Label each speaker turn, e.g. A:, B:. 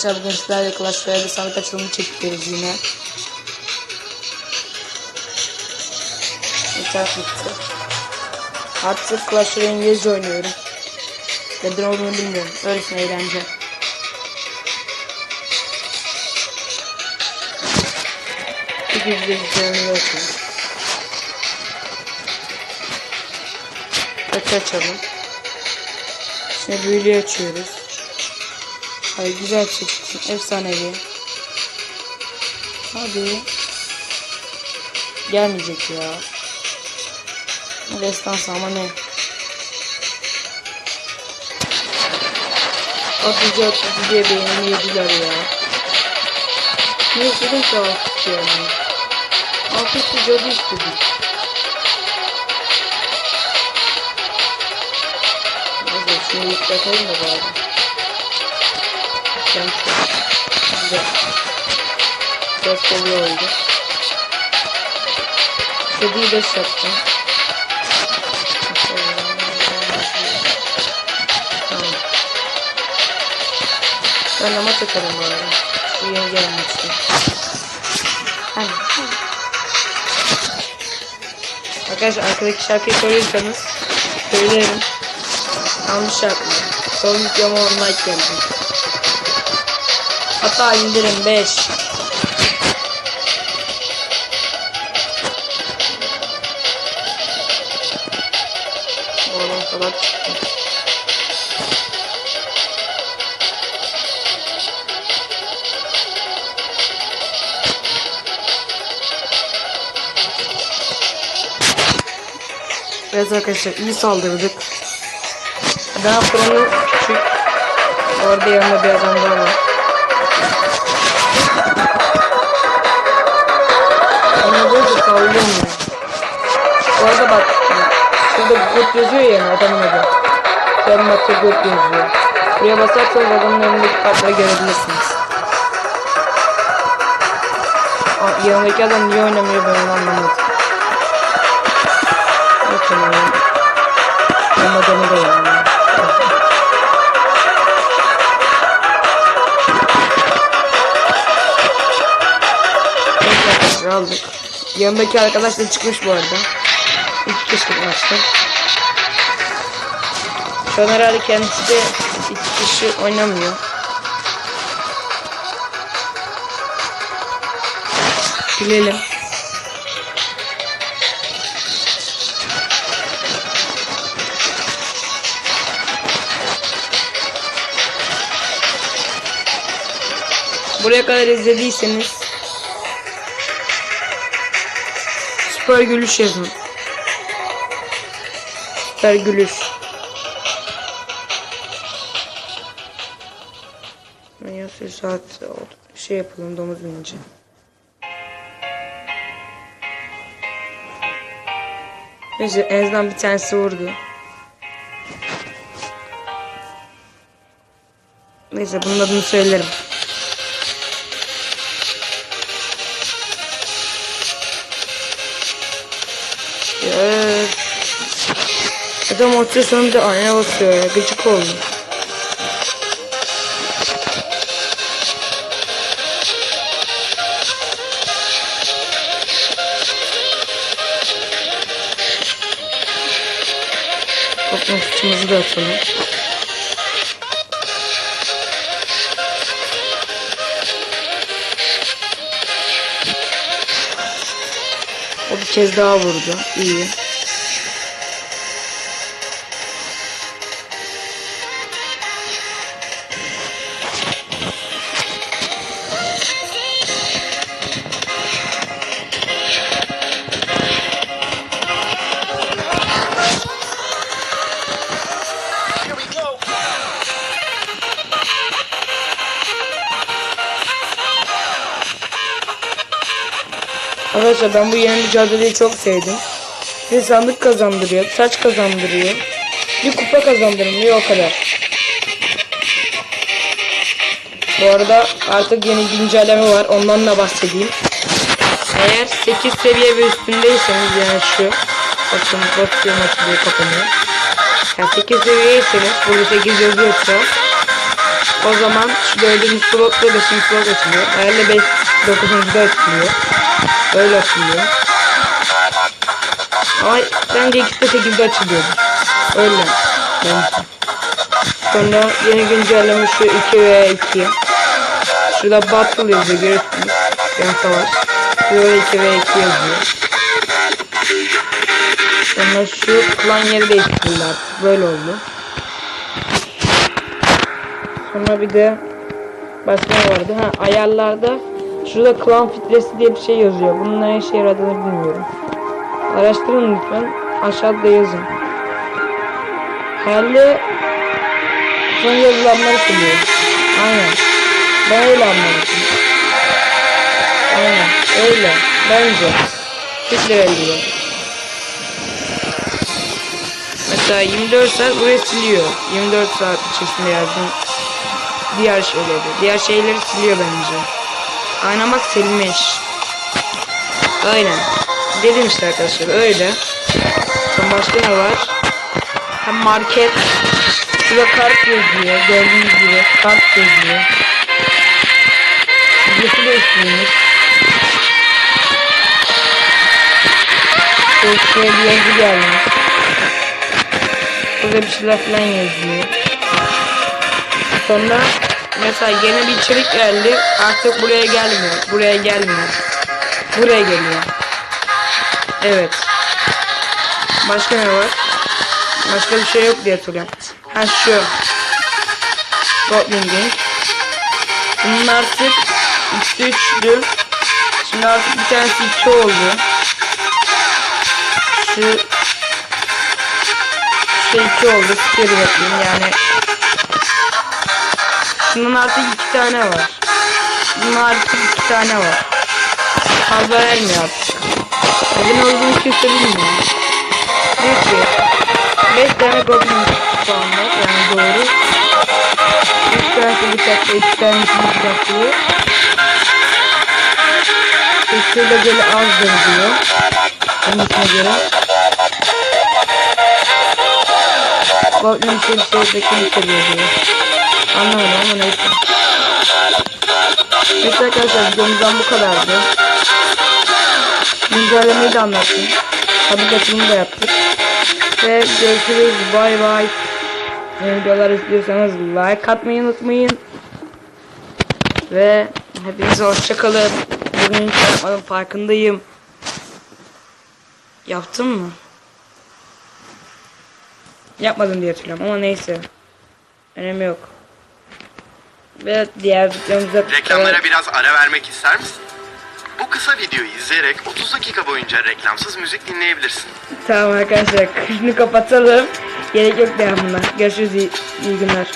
A: arkadaşlar bugün sizlerle Clash Royale sandık açılımı çekiyoruz yine. İnternet bitti. Artık Clash Royale İngilizce oynuyorum. Neden olduğunu bilmiyorum. Öylesine eğlence. Bir güzel videomu açalım. Aç açalım. Şimdi büyülü açıyoruz. Ay güzel çıktı. Efsanevi. Hadi. Gelmeyecek ya. Restans ama ne? Atıcı atıcı diye beynimi yediler ya. Ne istedim ki artık yani? Cadı istedim. Neyse şunu yükseltelim de bari. Çok güzel. Çok seviyor oldu. Kediyi de yapacağım. Tamam. Ben ama takarım bari. Bu yeni gelmişti. Hani. Arkadaşlar arkadaki şarkıyı söylüyorsanız söylerim. Yanlış yapma. Son videoma online geldi. Hatta indirin 5. Oradan kadar çıktı. Evet arkadaşlar iyi saldırdık. Daha Pro'nun küçük. Orada yanında bir adam daha var. Ona böyle saldırmıyor. Bu arada bak. Şurada good yazıyor ya yani adamın adı. Sen maçta good yazıyor. Buraya basarsanız adamın önündeki kartları görebilirsiniz. Aa, yanındaki adam niye oynamıyor ben onu anlamadım. Bakın ya. Benim adamı da yani. Aldık. Yanındaki arkadaş da çıkmış bu arada. İlk kişi maçta. Şu an herhalde kendisi de iki kişi oynamıyor. Bilelim. Buraya kadar izlediyseniz Süper gülüş yazın. Süper gülüş. Yazıyor saat oldu. Şey yapalım domuz binince. Neyse en azından bir tanesi vurdu. Neyse bunun adını söylerim. Ya. Adam ortaya sonra bir de ayna basıyor ya. Gıcık oldu. Toplam suçumuzu da atalım. Kez daha vurdu. İyi. Arkadaşlar ben bu yeni mücadeleyi çok sevdim. Bir sandık kazandırıyor, saç kazandırıyor. Bir kupa kazandırmıyor o kadar. Bu arada artık yeni güncelleme var. Ondan da bahsedeyim. Eğer 8 seviye ve üstündeyseniz yani şu bakın basıyorum açılıyor kapanıyor. Yani 8 seviyeyseniz burada 8 yazıyorsa O zaman şu dördüncü slot ve beşinci slot açılıyor. Herhalde beş, dokuzuncu da açılıyor. Öyle açılıyor. Ama bence ikisi de sekizde açılıyordur. Öyle. Bence. Sonra yeni güncelleme şu 2 ve 2. Şurada battle yazıyor görüyorsunuz. Yani savaş. Şurada 2 ve 2 yazıyor. Sonra şu klan yeri değiştirildi artık. Böyle oldu. Sonra bir de başka vardı? Ha ayarlarda şurada klan filtresi diye bir şey yazıyor. Bunun ne işe yaradığını bilmiyorum. Araştırın lütfen. Aşağıda yazın. Herhalde son yazılanları siliyor. Aynen. Ben öyle anladım. Aynen. Öyle. Bence. Filtre diyor. Mesela 24 saat buraya siliyor. 24 saat içerisinde yazdım. Diğer şeyleri. Diğer şeyleri siliyor bence. Aynen bak silmiş. Aynen. Dedim işte arkadaşlar öyle. Başka ne var? Hem market. Şurada kart yazıyor. Gördüğünüz gibi kart yazıyor. Bilgisi değiştirilmiş. Şuraya bir yazı gelmiş. Burada bir şeyler falan yazıyor. Sonra mesela yeni bir içerik geldi. Artık buraya gelmiyor. Buraya gelmiyor. Buraya geliyor. Evet. Başka ne var? Başka bir şey yok diye hatırlıyorum. Ha şu. Goblin Gang. Bunun artık 3'te 3'tü. Şimdi artık bir tanesi 2 oldu. Şu şey 2 oldu. Scary bakayım yani. Bunun artık 2 tane var. Bunun artık 2 tane var. Fazla vermiyor artık. Neden olduğunu kimse bilmiyor. Diyor ki 5 tane goblin puan var yani doğru. 3 tanesi bıçaklı, 2 tanesi bıçaklı. De böyle azdır diyor. Kendisine göre. Goblin şey bir şey de kimse diyor. Neyse arkadaşlar videomuzdan bu kadardı. Güncellemeyi de anlattım. Tabi kaçımını da yaptık. Ve görüşürüz. Bay bay. Yeni videolar istiyorsanız like atmayı unutmayın. Ve hepinize hoşçakalın. Bugün hiç yapmadım farkındayım. Yaptım mı? Yapmadım diye hatırlıyorum ama neyse. Önemi yok. Ve diğer videomuzda
B: Reklamlara biraz ara vermek ister misin? Bu kısa videoyu izleyerek 30 dakika boyunca reklamsız müzik dinleyebilirsin.
A: Tamam arkadaşlar şunu kapatalım. Gerek yok devamına. Görüşürüz iyi, iyi günler.